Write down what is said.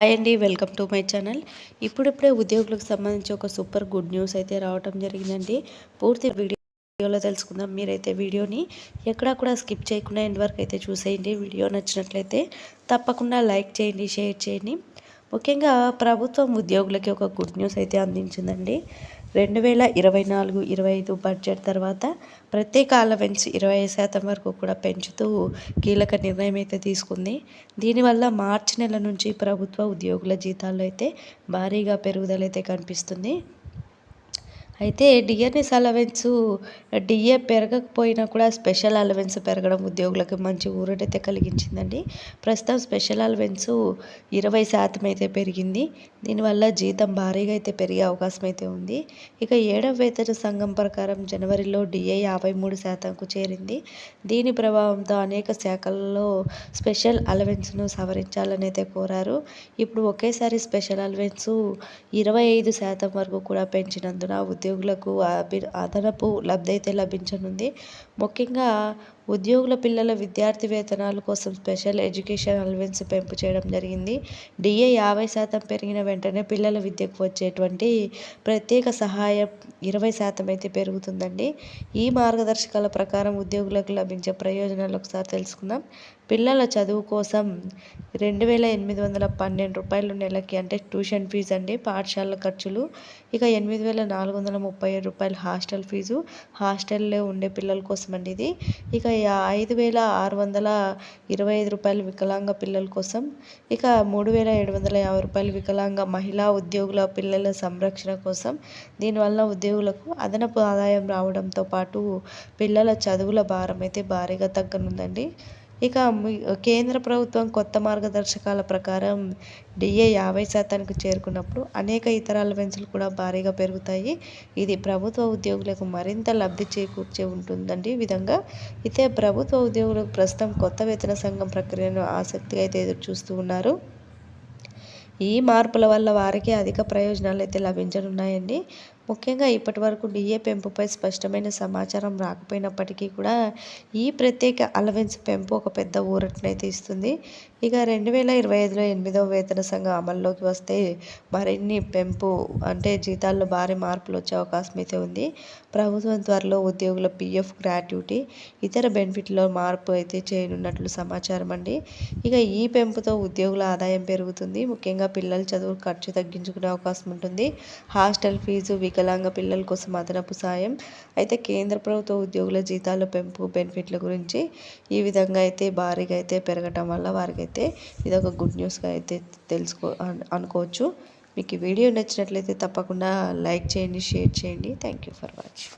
Hi అండి welcome to my channel. ఇప్పుడిప్పుడే ఉద్యోగులకు సంబంధించి ఒక సూపర్ గుడ్ న్యూస్ అయితే రావటం జరిగిందండి. పూర్తి వీడియోలో తెలుసుకుందాం. మీరైతే వీడియోని ఎక్కడా కూడా స్కిప్ చేయకుండా ఎండ్ వరకు అయితే చూసేయండి. వీడియో నచ్చినట్లయితే తప్పకుండా లైక్ చేయండి షేర్ చేయండి. ముఖ్యంగా ప్రభుత్వం ఉద్యోగులకి ఒక గుడ్ న్యూస్ అయితే అందించిందండి. రెండు వేల ఇరవై నాలుగు ఇరవై ఐదు బడ్జెట్ తర్వాత ప్రత్యేక అలవెన్స్ ఇరవై శాతం వరకు కూడా పెంచుతూ కీలక నిర్ణయం అయితే తీసుకుంది. దీనివల్ల మార్చి నెల నుంచి ప్రభుత్వ ఉద్యోగుల జీతాల్లో అయితే భారీగా పెరుగుదల అయితే కనిపిస్తుంది. అయితే డిఎన్ఎస్ అలవెన్స్ డిఏ పెరగకపోయినా కూడా స్పెషల్ అలవెన్స్ పెరగడం ఉద్యోగులకు మంచి ఊరటైతే కలిగించిందండి. ప్రస్తుతం స్పెషల్ అలవెన్స్ ఇరవై శాతం అయితే పెరిగింది. దీనివల్ల జీతం భారీగా అయితే పెరిగే అవకాశం అయితే ఉంది. ఇక ఏడవ వేతన సంఘం ప్రకారం జనవరిలో డిఏ యాభై మూడు శాతంకు చేరింది. దీని ప్రభావంతో అనేక శాఖల్లో స్పెషల్ అలవెన్స్ను సవరించాలని అయితే కోరారు. ఇప్పుడు ఒకేసారి స్పెషల్ అలవెన్స్ ఇరవై ఐదు శాతం వరకు కూడా పెంచినందున ఉద్యోగ ఉద్యోగులకు అదనపు లబ్ధి అయితే లభించనుంది. ముఖ్యంగా ఉద్యోగుల పిల్లల విద్యార్థి వేతనాల కోసం స్పెషల్ ఎడ్యుకేషన్ అలవెన్స్ పెంపు చేయడం జరిగింది. డిఏ యాభై శాతం పెరిగిన వెంటనే పిల్లల విద్యకు వచ్చేటువంటి ప్రత్యేక సహాయం ఇరవై శాతం అయితే పెరుగుతుందండి. ఈ మార్గదర్శకాల ప్రకారం ఉద్యోగులకు లభించే ప్రయోజనాలు ఒకసారి తెలుసుకుందాం. పిల్లల చదువు కోసం రెండు వేల ఎనిమిది వందల పన్నెండు రూపాయలు నెలకి అంటే ట్యూషన్ ఫీజు అండి పాఠశాల ఖర్చులు ఇక ఎనిమిది వేల నాలుగు వందల ముప్పై ఏడు రూపాయలు హాస్టల్ ఫీజు హాస్టల్లో ఉండే పిల్లల కోసం అండి ఇది. ఇక ఐదు వేల ఆరు వందల ఇరవై ఐదు రూపాయలు వికలాంగ పిల్లల కోసం ఇక మూడు వేల ఏడు వందల యాభై రూపాయలు వికలాంగ మహిళా ఉద్యోగుల పిల్లల సంరక్షణ కోసం దీనివల్ల ఉద్యోగులకు అదనపు ఆదాయం రావడంతో పాటు పిల్లల చదువుల భారం అయితే భారీగా తగ్గనుందండి. ఇక కేంద్ర ప్రభుత్వం కొత్త మార్గదర్శకాల ప్రకారం డిఏ యాభై శాతానికి చేరుకున్నప్పుడు అనేక ఇతర అలవెన్సులు కూడా భారీగా పెరుగుతాయి. ఇది ప్రభుత్వ ఉద్యోగులకు మరింత లబ్ధి చేకూర్చే ఉంటుందండి ఈ విధంగా. అయితే ప్రభుత్వ ఉద్యోగులకు ప్రస్తుతం కొత్త వేతన సంఘం ప్రక్రియను ఆసక్తిగా అయితే ఎదురు చూస్తూ ఉన్నారు. ఈ మార్పుల వల్ల వారికి అధిక ప్రయోజనాలు అయితే లభించనున్నాయండి. ముఖ్యంగా ఇప్పటి వరకు డిఏ పెంపుపై స్పష్టమైన సమాచారం రాకపోయినప్పటికీ కూడా ఈ ప్రత్యేక అలవెన్స్ పెంపు ఒక పెద్ద ఊరటనైతే ఇస్తుంది. ఇక రెండు వేల ఇరవై ఐదులో ఎనిమిదవ వేతన సంఘం అమల్లోకి వస్తే మరిన్ని పెంపు అంటే జీతాల్లో భారీ మార్పులు వచ్చే అవకాశం అయితే ఉంది. ప్రభుత్వం త్వరలో ఉద్యోగుల పిఎఫ్ గ్రాట్యుటీ ఇతర బెనిఫిట్లో మార్పు అయితే చేయనున్నట్లు సమాచారం అండి. ఇక ఈ పెంపుతో ఉద్యోగుల ఆదాయం పెరుగుతుంది. ముఖ్యంగా పిల్లల చదువు ఖర్చు తగ్గించుకునే అవకాశం ఉంటుంది. హాస్టల్ ఫీజు వికలాంగ పిల్లల కోసం అదనపు సాయం. అయితే కేంద్ర ప్రభుత్వ ఉద్యోగుల జీతాల పెంపు బెనిఫిట్ల గురించి ఈ విధంగా అయితే భారీగా అయితే పెరగటం వల్ల వారికి అయితే ఇది ఒక గుడ్ న్యూస్గా అయితే తెలుసుకో అనుకోవచ్చు. మీకు ఈ వీడియో నచ్చినట్లయితే తప్పకుండా లైక్ చేయండి షేర్ చేయండి. Thank you for watching.